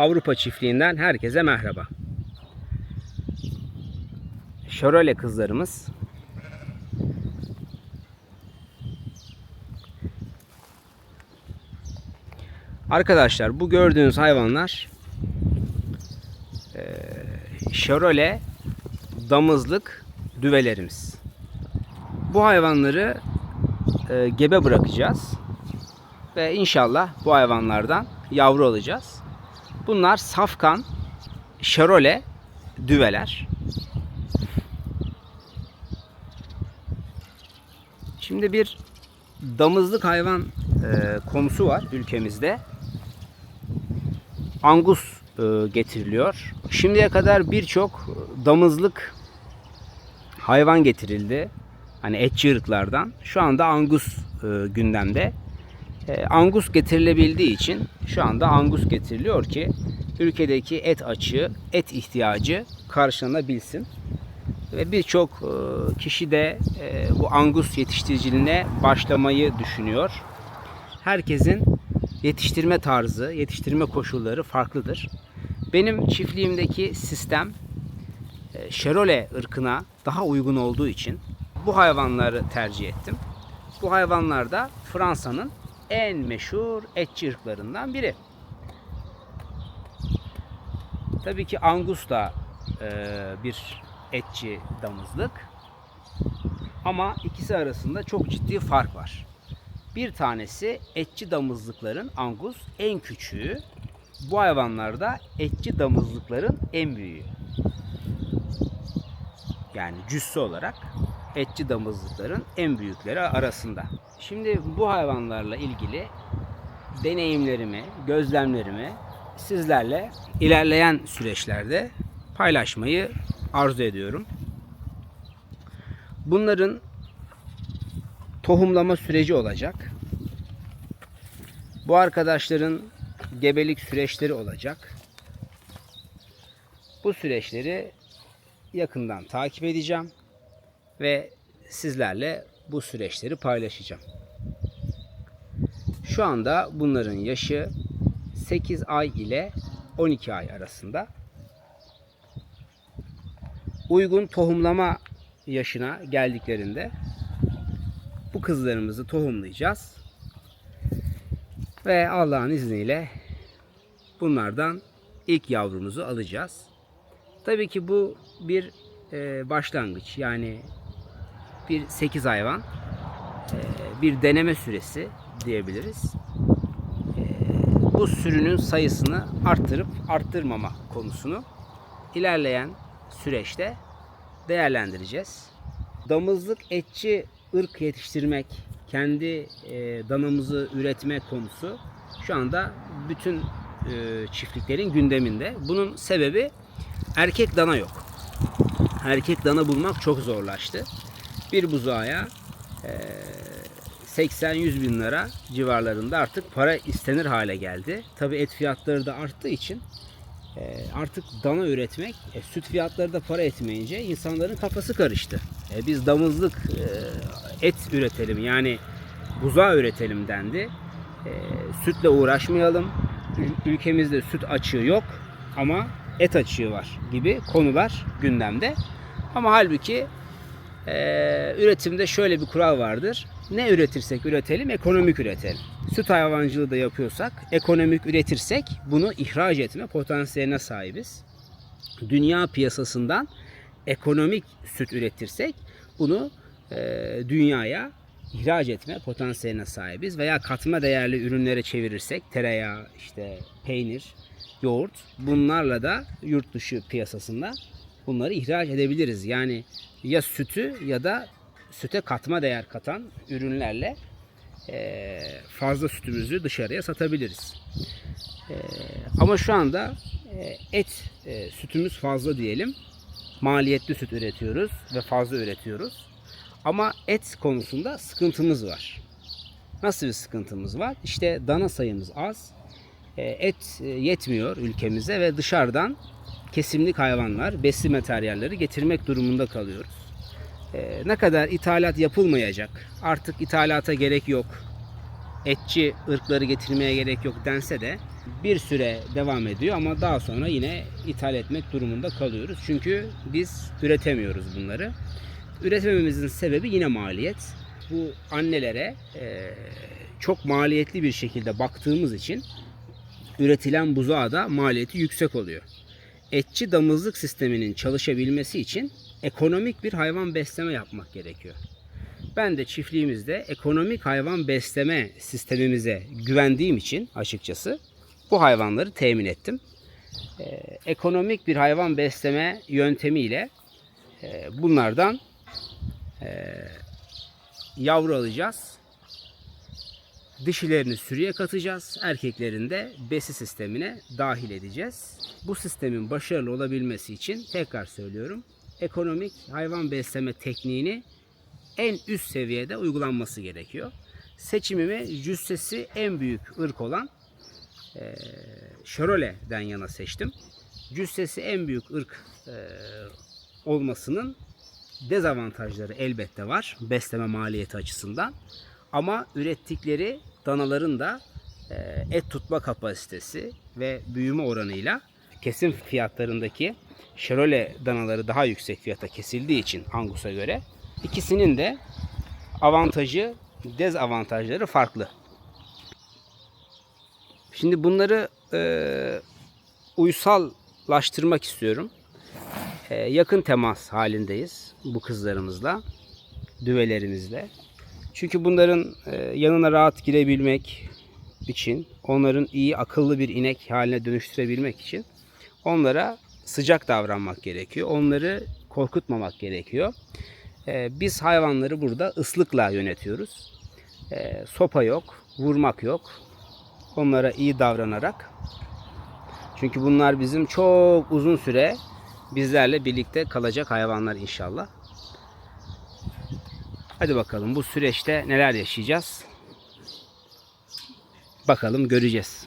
Avrupa çiftliğinden herkese merhaba. Şörole kızlarımız Arkadaşlar bu gördüğünüz hayvanlar Şörole damızlık düvelerimiz. Bu hayvanları gebe bırakacağız ve inşallah bu hayvanlardan yavru alacağız. Bunlar safkan şarole düveler. Şimdi bir damızlık hayvan e, konusu var ülkemizde. Angus e, getiriliyor. Şimdiye kadar birçok damızlık hayvan getirildi. Hani etçi ırklardan. Şu anda Angus e, gündemde. E, Angus getirilebildiği için şu anda Angus getiriliyor ki ülkedeki et açığı, et ihtiyacı karşılanabilsin. Ve birçok e, kişi de e, bu Angus yetiştiriciliğine başlamayı düşünüyor. Herkesin yetiştirme tarzı, yetiştirme koşulları farklıdır. Benim çiftliğimdeki sistem e, Şerole ırkına daha uygun olduğu için bu hayvanları tercih ettim. Bu hayvanlar da Fransa'nın en meşhur etçi ırklarından biri. Tabii ki Angus da e, bir etçi damızlık. Ama ikisi arasında çok ciddi fark var. Bir tanesi etçi damızlıkların Angus en küçüğü. Bu hayvanlarda etçi damızlıkların en büyüğü. Yani cüssü olarak etçi damızlıkların en büyükleri arasında. Şimdi bu hayvanlarla ilgili deneyimlerimi, gözlemlerimi sizlerle ilerleyen süreçlerde paylaşmayı arzu ediyorum. Bunların tohumlama süreci olacak. Bu arkadaşların gebelik süreçleri olacak. Bu süreçleri yakından takip edeceğim ve sizlerle bu süreçleri paylaşacağım. Şu anda bunların yaşı 8 ay ile 12 ay arasında. Uygun tohumlama yaşına geldiklerinde bu kızlarımızı tohumlayacağız. Ve Allah'ın izniyle bunlardan ilk yavrumuzu alacağız. Tabii ki bu bir e, başlangıç. Yani bir 8 hayvan e, bir deneme süresi diyebiliriz. E, bu sürünün sayısını arttırıp arttırmama konusunu ilerleyen süreçte değerlendireceğiz. Damızlık etçi ırk yetiştirmek, kendi e, danamızı üretme konusu şu anda bütün e, çiftliklerin gündeminde. Bunun sebebi erkek dana yok. Erkek dana bulmak çok zorlaştı. Bir buzağa e, 80-100 bin lira civarlarında artık para istenir hale geldi. Tabi et fiyatları da arttığı için e, artık dana üretmek, e, süt fiyatları da para etmeyince insanların kafası karıştı. E, biz damızlık e, et üretelim yani buzağı üretelim dendi. E, sütle uğraşmayalım. Ül- Ülkemizde süt açığı yok ama et açığı var gibi konular gündemde. Ama halbuki e, üretimde şöyle bir kural vardır. Ne üretirsek üretelim, ekonomik üretelim. Süt hayvancılığı da yapıyorsak, ekonomik üretirsek bunu ihraç etme potansiyeline sahibiz. Dünya piyasasından ekonomik süt üretirsek bunu e, dünyaya ihraç etme potansiyeline sahibiz. Veya katma değerli ürünlere çevirirsek, tereyağı, işte peynir, yoğurt bunlarla da yurt dışı piyasasında bunları ihraç edebiliriz. Yani ya sütü ya da süte katma değer katan ürünlerle eee, fazla sütümüzü dışarıya satabiliriz. Eee, ama şu anda eee, et sütümüz fazla diyelim. Maliyetli süt üretiyoruz ve fazla üretiyoruz. Ama et konusunda sıkıntımız var. Nasıl bir sıkıntımız var? İşte dana sayımız az. E, Et e, yetmiyor ülkemize ve dışarıdan kesimlik hayvanlar, besli materyalleri getirmek durumunda kalıyoruz. E, Ne kadar ithalat yapılmayacak, artık ithalata gerek yok etçi ırkları getirmeye gerek yok dense de bir süre devam ediyor ama daha sonra yine ithal etmek durumunda kalıyoruz. Çünkü biz üretemiyoruz bunları. Üretememizin sebebi yine maliyet. Bu annelere eee, çok maliyetli bir şekilde baktığımız için üretilen buzağa da maliyeti yüksek oluyor. Etçi damızlık sisteminin çalışabilmesi için ekonomik bir hayvan besleme yapmak gerekiyor. Ben de çiftliğimizde ekonomik hayvan besleme sistemimize güvendiğim için açıkçası bu hayvanları temin ettim. Ee, ekonomik bir hayvan besleme yöntemiyle e, bunlardan e, yavru alacağız. Dişilerini sürüye katacağız. Erkeklerini de besi sistemine dahil edeceğiz. Bu sistemin başarılı olabilmesi için tekrar söylüyorum. Ekonomik hayvan besleme tekniğini en üst seviyede uygulanması gerekiyor. Seçimimi cüssesi en büyük ırk olan e, Chevrolet'den yana seçtim. Cüssesi en büyük ırk e, olmasının dezavantajları elbette var besleme maliyeti açısından. Ama ürettikleri danaların da e, et tutma kapasitesi ve büyüme oranıyla kesim fiyatlarındaki Chevrolet danaları daha yüksek fiyata kesildiği için Angus'a göre ikisinin de avantajı, dezavantajları farklı. Şimdi bunları e, uysallaştırmak istiyorum. E, yakın temas halindeyiz bu kızlarımızla, düvelerimizle. Çünkü bunların e, yanına rahat girebilmek için, onların iyi akıllı bir inek haline dönüştürebilmek için onlara sıcak davranmak gerekiyor. Onları korkutmamak gerekiyor. E, biz hayvanları burada ıslıkla yönetiyoruz. E, sopa yok, vurmak yok. Onlara iyi davranarak. Çünkü bunlar bizim çok uzun süre bizlerle birlikte kalacak hayvanlar inşallah. Hadi bakalım bu süreçte neler yaşayacağız? Bakalım göreceğiz.